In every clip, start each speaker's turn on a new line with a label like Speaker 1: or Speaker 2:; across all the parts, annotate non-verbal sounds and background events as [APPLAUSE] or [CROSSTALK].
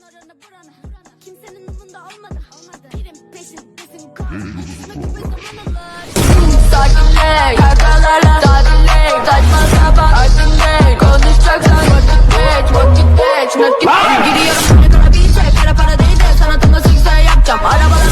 Speaker 1: oranı buranı. Kimsenin umunda olmadı. Pirim peşindesin karşısına gibi zaman alır.
Speaker 2: Sakinle, kakalarla Sakinle, saçma sapan Sakinle, konuşacaksan Vakit geç, vakit geç Nakit. Giriyorum hani kara bir şey Para para değil de sanatıma sikse yapacağım. Arabalar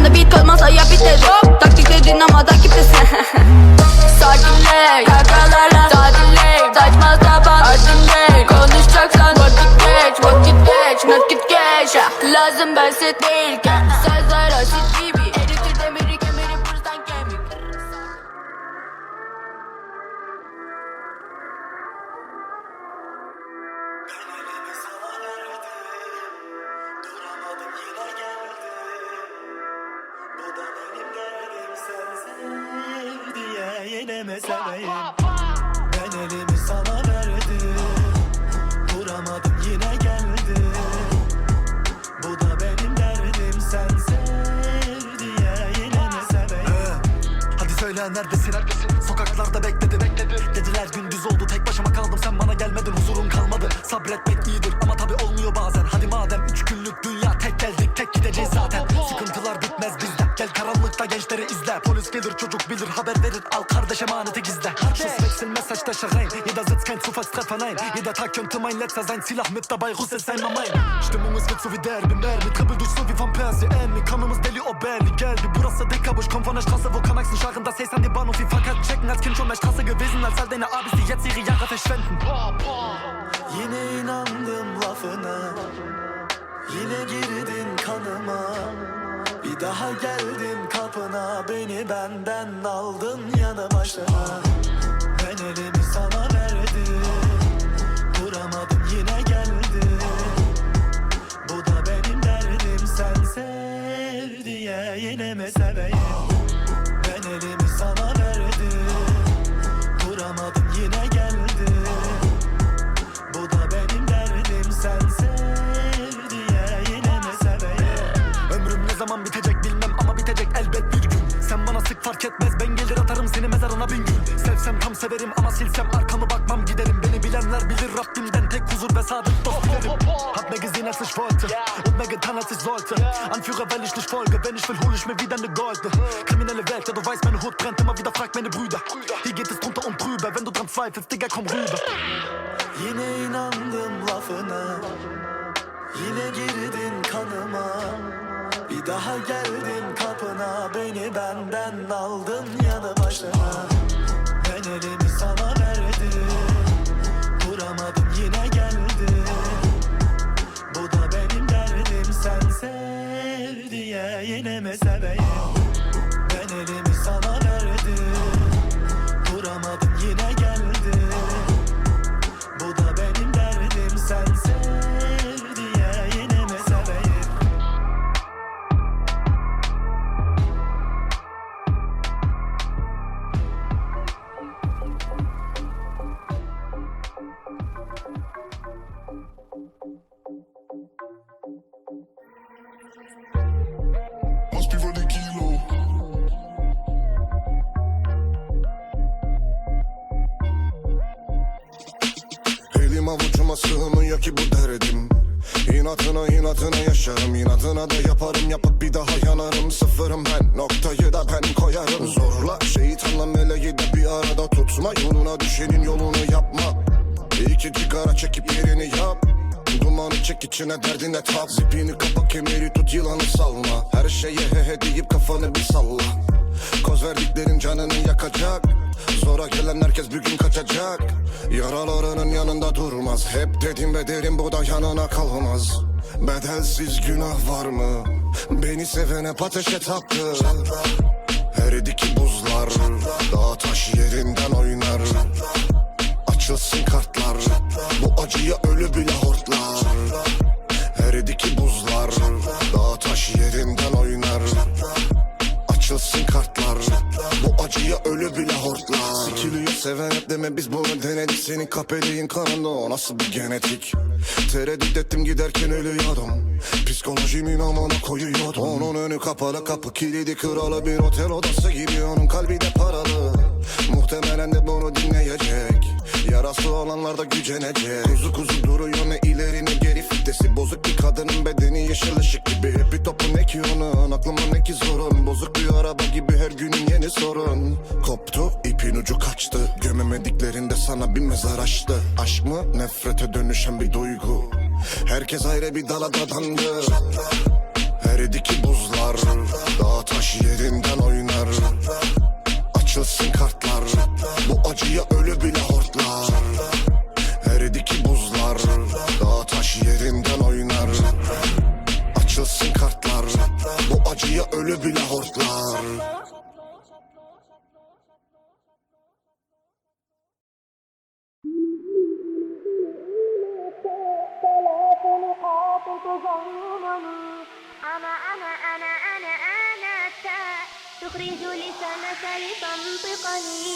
Speaker 2: derim Yanında beat olmaz aya biterim Taktik dedin ama takiptesin [LAUGHS] Sakinle kakalarla Sakinle saçma sapan Sakinle konuşacaksan Vakit geç vakit geç nakit geç. Lazım ben set değilken
Speaker 3: Söyle neredesin? Sokaklarda bekledi bekledi Dediler gündüz oldu tek başıma kaldım. Sen bana gelmedin huzurun kalmadı. Sabretmek iyidir ama tabi olmuyor bazen. Hadi madem üç günlük dünya tek geldik tek gideceğiz zaten. Sıkıntılar bitmez bizde. Gel karanlıkta gençleri izle. Polis gelir çocuk bilir haber verir. Al kardeş emaneti gizle. Schuss wechseln Messer steche Zufallstreffer nein Jeder Tag könnte mein letzter sein Zielach mit dabei Russ ist sein mein Stimmung ist wird so wie derbi Mermi. Trippel durch so wie von Persi Emmy. Kanımız deli o belli geldi. Burası Dekabusch komm von der Straße wo Kanaxen scharren Das Haze an die Bahnhof wie Fahrkarten checken Als Kind schon mehr Straße gewesen Als all deine Abis die jetzt ihre Jahre verschwenden Yine inandım lafına. Yine girdin kanıma. Bir daha geldim kapına. Beni benden aldın yanı başına Ben elimi sana fark etmez ben gelir atarım seni mezarına bin gün. Sevsem tam severim ama silsem arkamı bakmam giderim. Beni bilenler bilir Rabbimden tek huzur ve sadık dost dilerim Hab mehr gesehen als ich wollte und mehr getan als ich sollte Anführer weil ich nicht folge, wenn ich will hol ich mir wieder ne Golde Kriminelle Welt, ja du weißt meine Hut brennt immer wieder frag meine Brüder. Hier geht es drunter und drüber, wenn du dran zweifelst, Digga komm rüber. Yine inandım lafına Yine girdin kanıma Bir daha geldim kapına Beni benden aldın yanı başına
Speaker 4: avucuma sığmıyor ki bu derdim. İnatına inatına yaşarım. İnatına da yaparım. Yapıp bir daha yanarım. Sıfırım ben. Noktayı da ben koyarım. Zorla şeytanla meleği de bir arada tutma. Yoluna düşenin yolunu yapma. İki sigara çekip yerini yap. Dumanı çek içine derdine tap. Zipini kapa kemeri tut yılanı salma. Her şeye he he deyip kafanı bir salla. Koz verdiklerin canını yakacak Zora gelen herkes bir gün kaçacak. Yaralarının yanında durmaz. Hep dedim ve derim bu da yanına kalmaz. Bedelsiz günah var mı? Beni sevene ateşe taktı. Eridi ki buzlar Dağ taş yerinden oynar. Açılsın kartlar. Bu acıya ölü bile hortlar. Eridi ki buzlar Dağ taş yerinden oynar. Açılsın kartlar. Bu acıya ölü bile hortlar. Sikiliyor seven hep deme biz bunu denedik. Senin kapeliğin kanında o nasıl bir genetik? Tereddüt ettim giderken ölüyordum. Psikolojimin amına koyuyordum. Onun önü kapalı kapı kilidi kralı bir otel odası gibi. Onun kalbi de paralı. Muhtemelen de bunu dinleyecek. Yarası olanlar da gücenecek. Kuzu kuzu duruyor ne ileri ne Fitesi bozuk bir kadının bedeni yeşil ışık gibi. Hep bir topu ne ki onun aklıma ne ki zorun Bozuk bir araba gibi her günün yeni sorun. Koptu ipin ucu kaçtı. Gömemediklerinde sana bir mezar açtı. Aşk mı? Nefrete dönüşen bir duygu. Herkes ayrı bir dala dadandı. Her iki buzlar Dağ taş yerinden oynar. Açılsın kartlar. Bu acıya ölü bile kartlar Bu acıya ölü bile hortlar
Speaker 1: ثلاث نقاط تزينني أنا أنا أنا أنا أنا التاء تخرج لسانك لتنطقني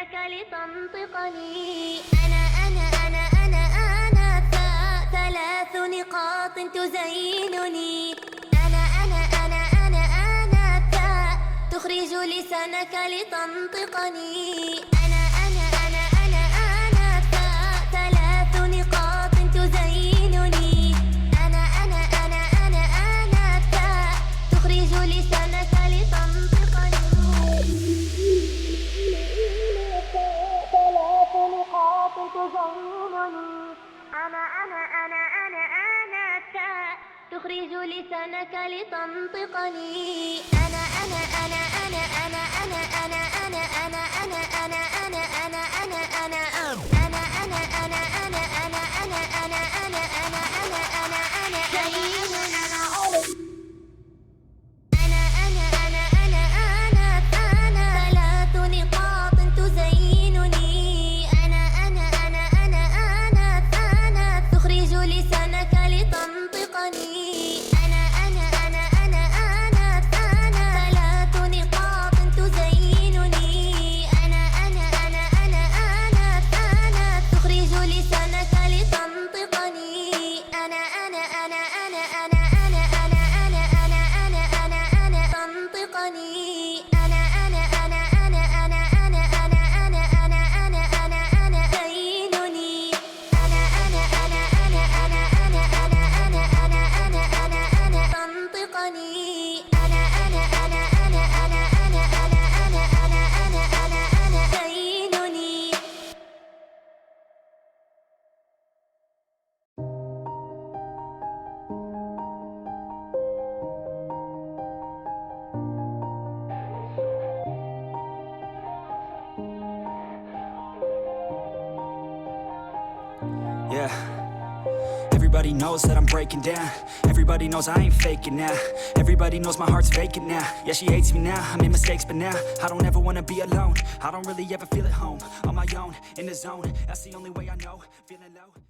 Speaker 1: لسانك لتنطقني. أنا أنا أنا أنا أنا ثلاث نقاط تزينني. أنا أنا أنا أنا أنا تخرج لسانك لتنطقني. تخرج لسانك لتنطقني. أنا أنا أنا
Speaker 5: yeah. Everybody knows that I'm breaking down. Everybody knows I ain't faking now. Everybody knows my heart's vacant now. Yeah, she hates me now. I made mistakes, but now I don't ever wanna be alone. I don't really ever feel at home. On my own, in the zone. That's the only way I know. Feeling low.